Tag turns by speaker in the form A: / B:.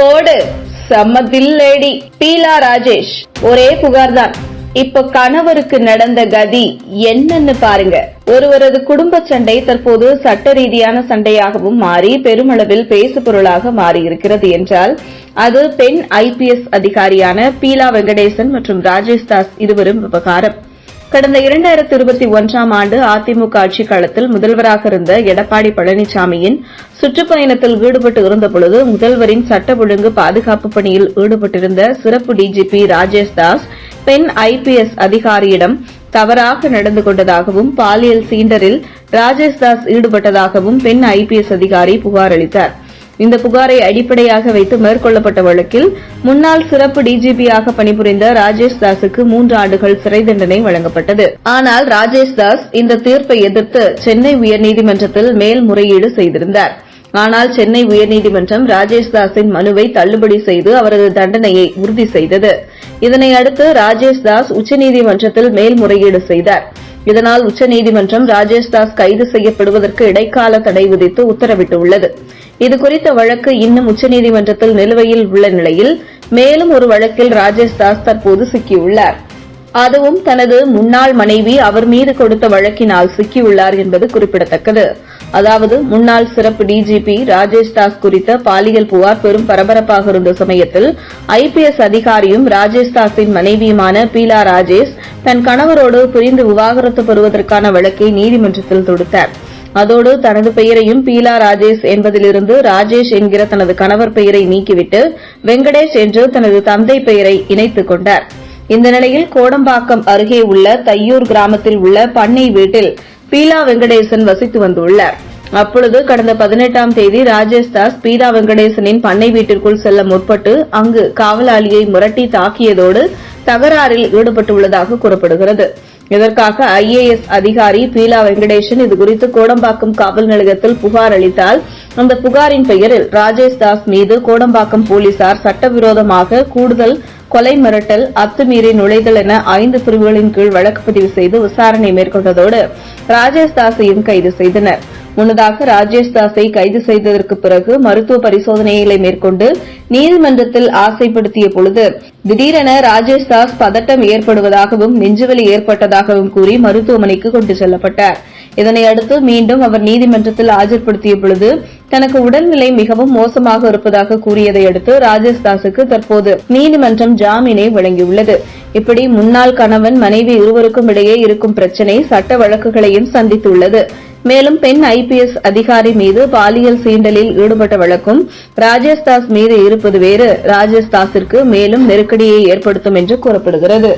A: போடு. சம்மதில்லடி பீலா ராஜேஷ் ஒரே புகார்தான். இப்ப கணவருக்கு நடந்த கதி என்னன்னு பாருங்க. ஒருவரது குடும்ப சண்டை தற்போது சட்ட ரீதியான சண்டையாகவும் மாறி பெருமளவில் பேசு பொருளாக மாறியிருக்கிறது என்றால் அது பெண் ஐபிஎஸ் அதிகாரியான பீலா வெங்கடேசன் மற்றும் ராஜேஷ் தாஸ் இருவரும் விவகாரம். கடந்த இரண்டாயிரத்தி இருபத்தி ஒன்றாம் ஆண்டு அதிமுக ஆட்சிக் காலத்தில் முதல்வராக இருந்த எடப்பாடி பழனிசாமியின் சுற்றுப்பயணத்தில் ஈடுபட்டு இருந்தபொழுது முதல்வரின் சட்ட ஒழுங்கு பாதுகாப்பு பணியில் ஈடுபட்டிருந்த சிறப்பு டிஜிபி ராஜேஷ் தாஸ் பெண் ஐபிஎஸ் அதிகாரியிடம் தவறாக நடந்து கொண்டதாகவும் பாலியல் சீண்டரில் ராஜேஷ் தாஸ் ஈடுபட்டதாகவும் பெண் ஐபிஎஸ் அதிகாரி புகார் அளித்தாா் இந்த புகாரை அடிப்படையாக வைத்து மேற்கொள்ளப்பட்ட வழக்கில் முன்னாள் சிறப்பு டிஜிபியாக பணிபுரிந்த ராஜேஷ் தாஸுக்கு மூன்று ஆண்டுகள் சிறை தண்டனை வழங்கப்பட்டது. ஆனால் ராஜேஷ் தாஸ் இந்த தீர்ப்பை எதிர்த்து சென்னை உயர்நீதிமன்றத்தில் மேல்முறையீடு செய்திருந்தார். ஆனால் சென்னை உயர்நீதிமன்றம் ராஜேஷ் தாஸின் மனுவை தள்ளுபடி செய்து அவரது தண்டனையை உறுதி செய்தது. இதனை அடுத்து ராஜேஷ் தாஸ் உச்சநீதிமன்றத்தில் மேல்முறையீடு செய்தார். இதனால் உச்சநீதிமன்றம் ராஜேஷ் தாஸ் கைது செய்யப்படுவதற்கு இடைக்கால தடை விதித்து உத்தரவிட்டுள்ளது. இதுகுறித்த வழக்கு இன்னும் உச்சநீதிமன்றத்தில் நிலுவையில் உள்ள நிலையில் மேலும் ஒரு வழக்கில் ராஜேஷ் தாஸ் தற்போது சிக்கியுள்ளார். அதுவும் தனது முன்னாள் மனைவி அவர் மீது கொடுத்த வழக்கினால் சிக்கியுள்ளார் என்பது குறிப்பிடத்தக்கது. அதாவது முன்னாள் சிறப்பு டிஜிபி ராஜேஷ் தாஸ் குறித்த பாலியல் புகார் பெரும் பரபரப்பாக இருந்த சமயத்தில் ஐபிஎஸ் அதிகாரியும் ராஜேஷ் தாஸின் மனைவியுமான பீலா ராஜேஷ் தன் கணவரோடு பிரிந்து விவாகரத்து பெறுவதற்கான வழக்கை நீதிமன்றத்தில் தொடுத்தார். அதோடு தனது பெயரையும் பீலா ராஜேஷ் என்பதிலிருந்து ராஜேஷ் என்கிற தனது கணவர் பெயரை நீக்கிவிட்டு வெங்கடேஷ் என்று தனது தந்தை பெயரை இணைத்துக் கொண்டார். இந்த நிலையில் கோடம்பாக்கம் அருகே உள்ள தையூர் கிராமத்தில் உள்ள பண்ணை வீட்டில் பீலா வெங்கடேசன் வசித்து வந்துள்ளார். அப்பொழுது கடந்த பதினெட்டாம் தேதி ராஜேஷ் தாஸ் பீலா வெங்கடேசனின் பண்ணை வீட்டிற்குள் செல்ல முற்பட்டு அங்கு காவலாளியை முரட்டி தாக்கியதோடு தகராறில் ஈடுபட்டுள்ளதாக கூறப்படுகிறது. இதற்காக ஐஏஎஸ் அதிகாரி பீலா வெங்கடேசன் இதுகுறித்து கோடம்பாக்கம் காவல் நிலையத்தில் புகார் அளித்தால் அந்த புகாரின் பெயரில் ராஜேஷ் தாஸ் மீது கோடம்பாக்கம் போலீசார் சட்டவிரோதமாக கூடுதல் கொலை மிரட்டல் அத்துமீறி நுழைதல் என ஐந்து பிரிவுகளின் கீழ் வழக்கு பதிவு செய்து விசாரணை மேற்கொண்டதோடு ராஜேஷ் தாஸையும் கைது செய்தனர். முன்னதாக ராஜேஷ் தாஸை கைது செய்ததற்கு பிறகு மருத்துவ பரிசோதனைகளை மேற்கொண்டு நீதிமன்றத்தில் ஆசைப்படுத்திய பொழுது திடீரென ராஜேஷ் தாஸ் பதட்டம் ஏற்படுவதாகவும் நெஞ்சுவலி ஏற்பட்டதாகவும் கூறி மருத்துவமனைக்கு கொண்டு செல்லப்பட்டார். இதனையடுத்து மீண்டும் அவர் நீதிமன்றத்தில் ஆஜர்படுத்திய பொழுது தனக்கு உடல்நிலை மிகவும் மோசமாக இருப்பதாக கூறியதை அடுத்து ராஜேஷ் தாஸுக்கு தற்போது நீதிமன்றம் ஜாமீனை வழங்கியுள்ளது. இப்படி முன்னாள் கணவன் மனைவி இருவருக்கும் இடையே இருக்கும் பிரச்சினை சட்ட வழக்குகளையும் சந்தித்துள்ளது. மேலும் பெண் ஐபிஎஸ் அதிகாரி மீது பாலியல் சீண்டலில் ஈடுபட்ட வழக்கும் ராஜேஷ் தாஸ் மீது இருப்பது வேறு. ராஜேஷ் தாஸிற்கு மேலும் நெருக்கடியை ஏற்படுத்தும் என்று கூறப்படுகிறது.